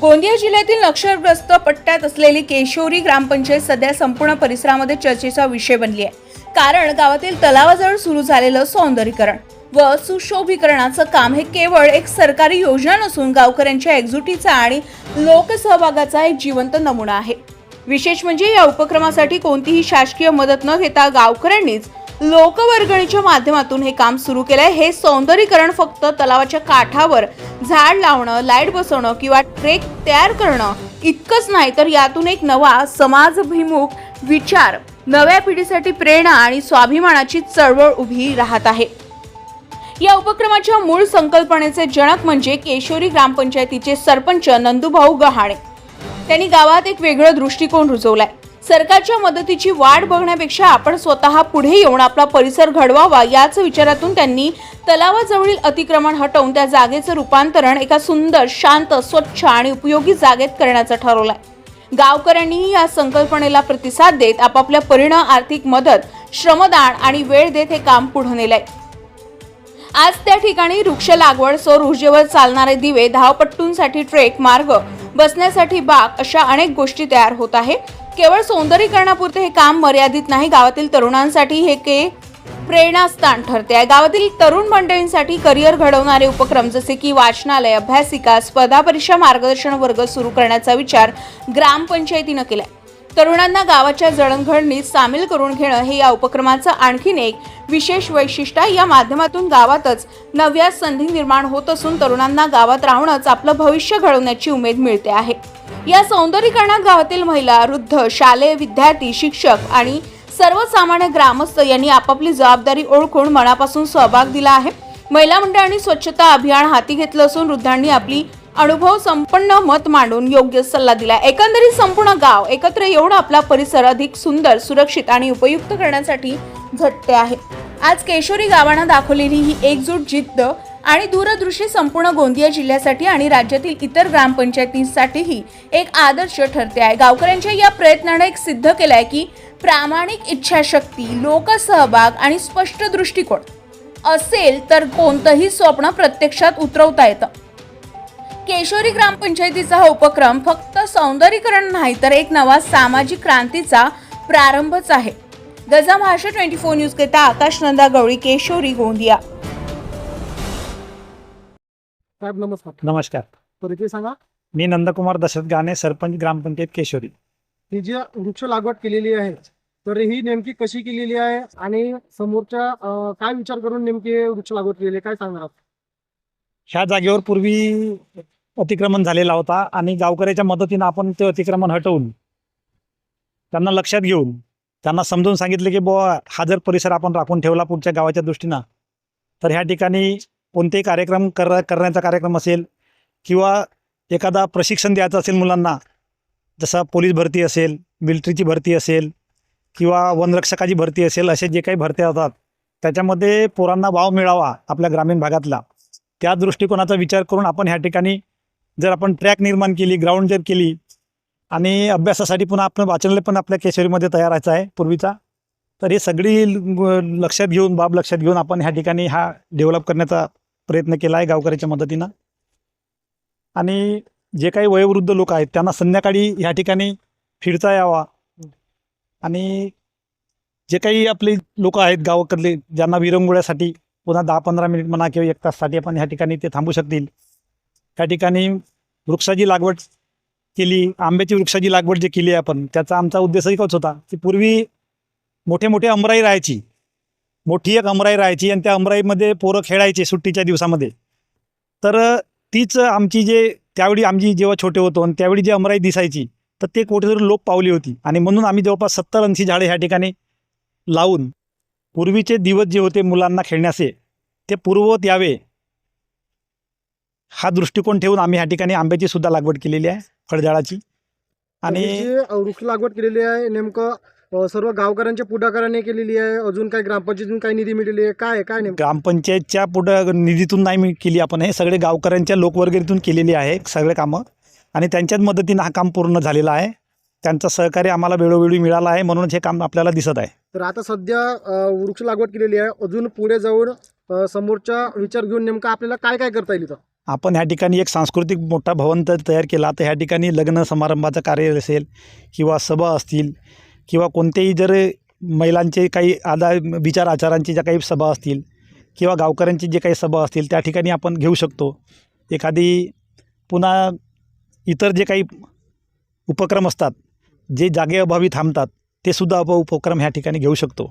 गोंदिया जिल्ह्यातील नक्षलग्रस्त पट्ट्यात असलेली केशोरी ग्रामपंचायत सध्या संपूर्ण परिसरामध्ये चर्चेचा विषय बनली आहे. कारण गावातील तलावाजवळ सुरू झालेलं सौंदर्यीकरण व सुशोभीकरणाचं काम हे केवळ एक सरकारी योजना नसून गावकऱ्यांच्या एकजुटीचा आणि लोकसहभागाचा एक जिवंत नमुना आहे. विशेष म्हणजे या उपक्रमासाठी कोणतीही शासकीय मदत न घेता गावकऱ्यांनीच लोकवर्गणीच्या माध्यमातून हे काम सुरू केलंय. हे सौंदर्यीकरण फक्त तलावाच्या काठावर झाड लावणं लाइट बसवणं किंवा ट्रेक तयार करणं इतकंच नाही तर यातून एक नवा समाजभिमुख विचार नव्या पिढीसाठी प्रेरणा आणि स्वाभिमानाची चळवळ उभी राहत आहे. या उपक्रमाच्या मूळ संकल्पनेचे जनक म्हणजे केशोरी ग्रामपंचायतीचे सरपंच नंदुभाऊ गहाणे. त्यांनी गावात एक वेगळं दृष्टिकोन रुजवलाय. सरकारच्या मदतीची वाट बघण्यापेक्षा आपण स्वतः पुढे येऊन आपला परिसर घडवावा याच विचारातून त्यांनी तलावाजवळील अतिक्रमण हटवून त्या जागेचं रूपांतरण एका सुंदर शांत स्वच्छ आणि उपयोगी जागेत करण्याचं ठरवलंय. गावकऱ्यांनीही या संकल्पनेला प्रतिसाद देत आपापल्या परिणाम आर्थिक मदत श्रमदान आणि वेळ देत हे काम पुढे नेलंय. आज त्या ठिकाणी वृक्ष लागवड सौर ऊर्जेवर चालणारे दिवे धावपट्टूंसाठी ट्रेक मार्ग बसण्यासाठी बाग अशा अनेक गोष्टी तयार होत आहे केवळ सौंदर्यीकरणापुरते हे काम मर्यादित नाही. गावातील तरुणांसाठी हे के प्रेरणास्थान ठरते. आहे गावातील तरुण मंडळींसाठी करिअर घडवणारे उपक्रम जसे की वाचनालय अभ्यासिका स्पर्धा परीक्षा मार्गदर्शन वर्ग सुरू करण्याचा विचार ग्रामपंचायतीनं केलाय. तरुणांना गावाच्या जडणघडणीत सामील करून घेणं हे या उपक्रमाचं आणखीन एक विशेष वैशिष्ट्य आहे. या माध्यमातून गावातच नव्या संधी निर्माण होत असून तरुणांना गावात राहूनच आपलं भविष्य घडवण्याची उमेद मिळते आहे. या सौंदर्यीकरणात गावातील महिला वृद्ध शालेय विद्यार्थी शिक्षक आणि सर्वसामान्य ग्रामस्थ यांनी आपापली जबाबदारी ओळखून मनापासून सहभाग दिला आहे. महिला मंडळांनी स्वच्छता अभियान हाती घेतलं असून वृद्धांनी आपली अनुभव संपन्न मत मांडून योग्य सल्ला दिला. एकंदरीत संपूर्ण गाव एकत्र येऊन आपला परिसर अधिक सुंदर सुरक्षित आणि उपयुक्त करण्यासाठी झटते आहे. आज केशोरी गावानं दाखवलेली ही एकजूट जिद्द आणि दूरदृष्टी संपूर्ण गोंदिया जिल्ह्यासाठी आणि राज्यातील इतर ग्रामपंचायतींसाठीही एक आदर्श ठरते आहे. गावकऱ्यांच्या या प्रयत्नानं एक सिद्ध केलंय की प्रामाणिक इच्छाशक्ती लोकसहभाग आणि स्पष्ट दृष्टिकोन असेल तर कोणतंही स्वप्न प्रत्यक्षात उतरवता येतं. केशोरी ग्रामपंचायतीचा हा उपक्रम फक्त सौंदर्यीकरण नाही तर एक नवा सामाजिक क्रांतीचा प्रारंभच आहे. गजा महाराष्ट्र ट्वेंटी फोर न्यूज करिता आकाश नंदा गवळी केशोरी गोंदिया. साहेब नमस्कार. नमस्कार. परिचय सांगा. मी नंदकुमार दशरथ गाणे सरपंच ग्रामपंचायत केशोरी. ही जी वृक्ष लागवड केलेली आहे तर ही नेमकी कशी केलेली आहे आणि समोरच्या अं, काय विचार करून नेमकी वृक्ष लागवड केलेली आहे काय सांगणार? आहात? ह्या जागेवर पूर्वी अतिक्रमण झालेला होता आणि गावकऱ्याच्या मदतीनं आपण ते अतिक्रमण हटवून त्यांना लक्षात घेऊन त्यांना समजून सांगितले की बुवा हा जर परिसर आपण राखून ठेवला पुढच्या गावाच्या दृष्टीनं तर ह्या ठिकाणी कोणतेही कार्यक्रम कर करण्याचा कार्यक्रम असेल किंवा एखादा प्रशिक्षण द्यायचं असेल मुलांना जसं पोलीस भरती असेल मिलिटरीची भरती असेल किंवा वनरक्षकाची भरती असेल असे जे काही भरत्या होतात त्याच्यामध्ये पोरांना वाव मिळावा आपल्या ग्रामीण भागातला. त्या दृष्टिकोनाचा विचार करून आपण ह्या ठिकाणी जर आपण ट्रॅक निर्माण केली ग्राउंड जर केली आणि अभ्यासासाठी पुन्हा आपण वाचनालय पण आपल्या केशरीमध्ये तयार व्हायचं आहे पूर्वीचा तर हे सगळी लक्षात घेऊन बाब लक्षात घेऊन आपण ह्या ठिकाणी हा डेव्हलप करण्याचा प्रयत्न केला आहे गावकऱ्याच्या मदतीनं. आणि जे काही वयोवृद्ध लोक आहेत त्यांना संध्याकाळी ह्या ठिकाणी फिरता यावा. आणि जे काही आपले लोक आहेत गावाकडले ज्यांना विरंगुळ्यासाठी पुन्हा दहा पंधरा मिनिट म्हणा किंवा एक ताससाठी आपण ह्या ठिकाणी ते थांबू शकतील त्या ठिकाणी वृक्षाची लागवड केली आंब्याची वृक्षाची लागवड जे केली आहे आपण त्याचा आमचा उद्देश एकच होता की पूर्वी मोठे मोठे अमराई राहायची. मोठी एक अमराई राहायची आणि त्या अमराईमध्ये पोरं खेळायचे सुट्टीच्या दिवसामध्ये. तर तीच आमची जे त्यावेळी आमची जेव्हा छोटे होतो आणि त्यावेळी जी अमराई दिसायची तर ते कुठेतरी लोप पावली होती. आणि म्हणून आम्ही जवळपास सत्तर ऐंशी झाडे ह्या ठिकाणी लावून पूर्वीचे दिवस जे होते मुलांना खेळण्याचे ते पूर्ववत यावे. हा दृष्टिकोन ठेवून आम्ही ह्या ठिकाणी आंब्याची सुद्धा लागवड केलेली आहे फळझाडाची. आणि जी अं, वृक्ष लागवड केलेली आहे नेमकं सर्व गावकऱ्यांच्या पुढाकाराने केलेली आहे अजून काय ग्रामपंचायतीतून काय निधी मिळालेली आहे काय? काय नेमकं? ग्रामपंचायतच्या पुढं निधीतून नाही मी केली आपण हे सगळे गावकऱ्यांच्या लोकवर्गणीतून केलेली आहे सगळे कामं. आणि त्यांच्याच मदतीनं हा काम पूर्ण झालेलं आहे. त्यांचं सहकार्य आम्हाला वेळोवेळी मिळालं आहे म्हणूनच हे काम आपल्याला दिसत आहे. तर आता सध्या वृक्ष लागवड केलेली आहे. अजून पुढे जाऊन समोरचा विचार घेऊन नेमकं आपल्याला काय काय करता येईल इथं? आपण ह्या ठिकाणी एक सांस्कृतिक मोठा भवन तर तयार केला. तर ह्या ठिकाणी लग्न समारंभाचं कार्य असेल किंवा सभा असतील किंवा कोणतेही जर महिलांचे काही आदा विचार आचारांची ज्या काही सभा असतील किंवा गावकऱ्यांची जे काही सभा असतील त्या ठिकाणी आपण घेऊ शकतो. एखादी पुन्हा इतर जे काही उपक्रम असतात जे जागेअभावी थांबतात ते सुद्धा आप उपक्रम ह्या ठिकाणी घेऊ शकतो.